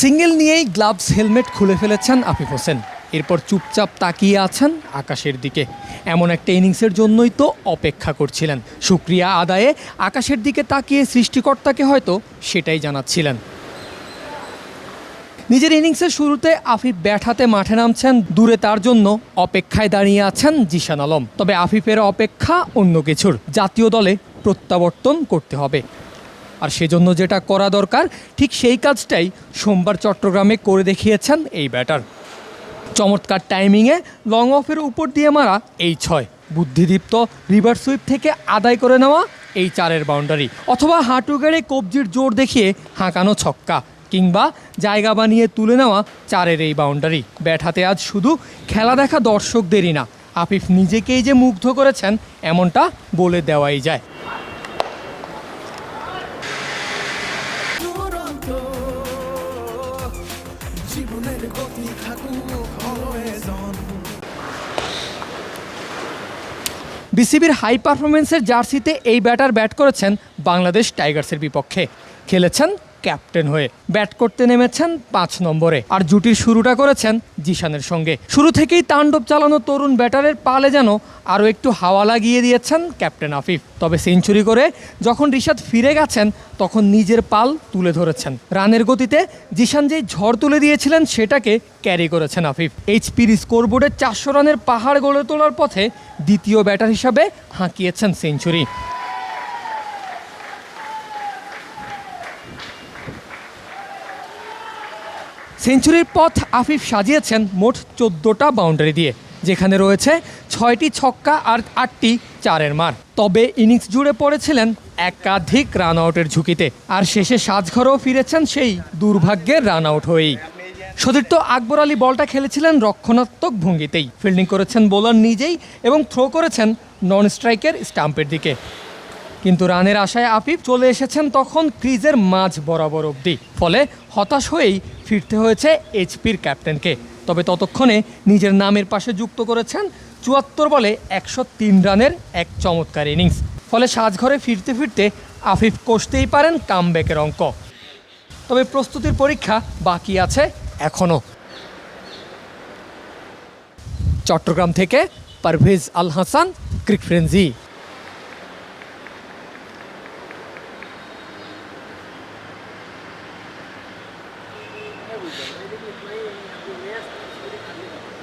Single নিয়েই gloves, helmet খুলে ফেলেছেন আফিফ হোসেন। এরপর চুপচাপ তাকিয়ে আছেন আকাশের দিকে। এমন একটা ইনিংসের জন্যই তো অপেক্ষা করছিলেন। সুক্রিয়া আদায়ে আকাশের দিকে তাকিয়ে সৃষ্টিকর্তাকে হয়তো সেটাই জানাচ্ছিলেন। নিজের ইনিংসের শুরুতে আফিফ ব্যাট হাতে মাঠে নামছেন, দূরে তার জন্য অপেক্ষায় দাঁড়িয়ে আছেন জিশান আলম। তবে আফিফের অপেক্ষা অন্য কিছুর। জাতীয় দলে প্রত্যাবর্তন করতে হবে। আর সেজন্য যেটা করা দরকার, ঠিক সেই কাজটাই সোমবার চট্টগ্রামে করে দেখিয়েছেন এই ব্যাটার। চমৎকার টাইমিংয়ে লং অফের উপর দিয়ে মারা এই ছয়। বুদ্ধিদীপ্ত রিভার সুইপ থেকে আদায় করে নেওয়া এই চারের বাউন্ডারি অথবা হাঁটু গেড়ে কবজির জোর দেখিয়ে হাঁকানো ছক্কা, কিংবা জায়গা বানিয়ে তুলে নেওয়া চারের এই বাউন্ডারি ব্যাট আজ শুধু খেলা দেখা দর্শকদেরই না, আফিফ নিজেকেই যে মুগ্ধ করেছেন, এমনটা বলে দেওয়াই যায়। বিসিবির হাই পারফরমেন্সের জার্সিতে এই ব্যাটার ব্যাট করেছেন বাংলাদেশ টাইগার্সের বিপক্ষে। খেলেছেন ক্যাপ্টেন হয়ে ব্যাট করতে নেমেছেন পাঁচ নম্বরে। আর জুটির শুরুটা করেছেন জিশানের সঙ্গে। শুরু থেকেই তাণ্ডব চালানো তরুণ ব্যাটারের পালে যেন আরও একটু হাওয়া লাগিয়ে দিয়েছেন ক্যাপ্টেন আফিফ। তবে সেঞ্চুরি করে যখন রিশাদ ফিরে গেছেন, তখন নিজের পাল তুলে ধরেছেন। রানের গতিতে জিশান যেই ঝড় তুলে দিয়েছিলেন, সেটাকে ক্যারি করেছেন আফিফ। এইচপির স্কোরবোর্ডে চারশো রানের পাহাড় গড়ে তোলার পথে দ্বিতীয় ব্যাটার হিসাবে হাঁকিয়েছেন সেঞ্চুরি। সেঞ্চুরির পথ আফিফ সাজিয়েছেন মোট চোদ্দোটা বাউন্ডারি দিয়ে, যেখানে রয়েছে ছয়টি ছক্কা আর আটটি চারের মার। তবে ইনিংস জুড়ে পড়েছিলেন একাধিক রান আউটের ঝুঁকিতে, আর শেষে সাজঘরেও ফিরেছেন সেই দুর্ভাগ্যের রান আউট হয়েই। সতীর্থ আকবর আলী বলটা খেলেছিলেন রক্ষণাত্মক ভঙ্গিতেই। ফিল্ডিং করেছেন বোলার নিজেই এবং থ্রো করেছেন নন স্ট্রাইকের স্টাম্পের দিকে। কিন্তু রানের আশায় আফিফ চলে এসেছেন তখন ক্রিজের মাঝ বরাবর অবধি। ফলে হতাশ হয়েই ফিরতে হয়েছে এইচপির ক্যাপ্টেনকে। তবে ততক্ষণে নিজের নামের পাশে যুক্ত করেছেন চুয়াত্তর বলে একশো তিন রানের এক চমৎকার ইনিংস। ফলে সাজঘরে ফিরতে ফিরতে আফিফ কষতেই পারেন কামব্যাকের অঙ্ক। তবে প্রস্তুতির পরীক্ষা বাকি আছে এখনও। চট্টগ্রাম থেকে Parvez Al Hasan everybody. Everything is playing and we rest, everything coming up.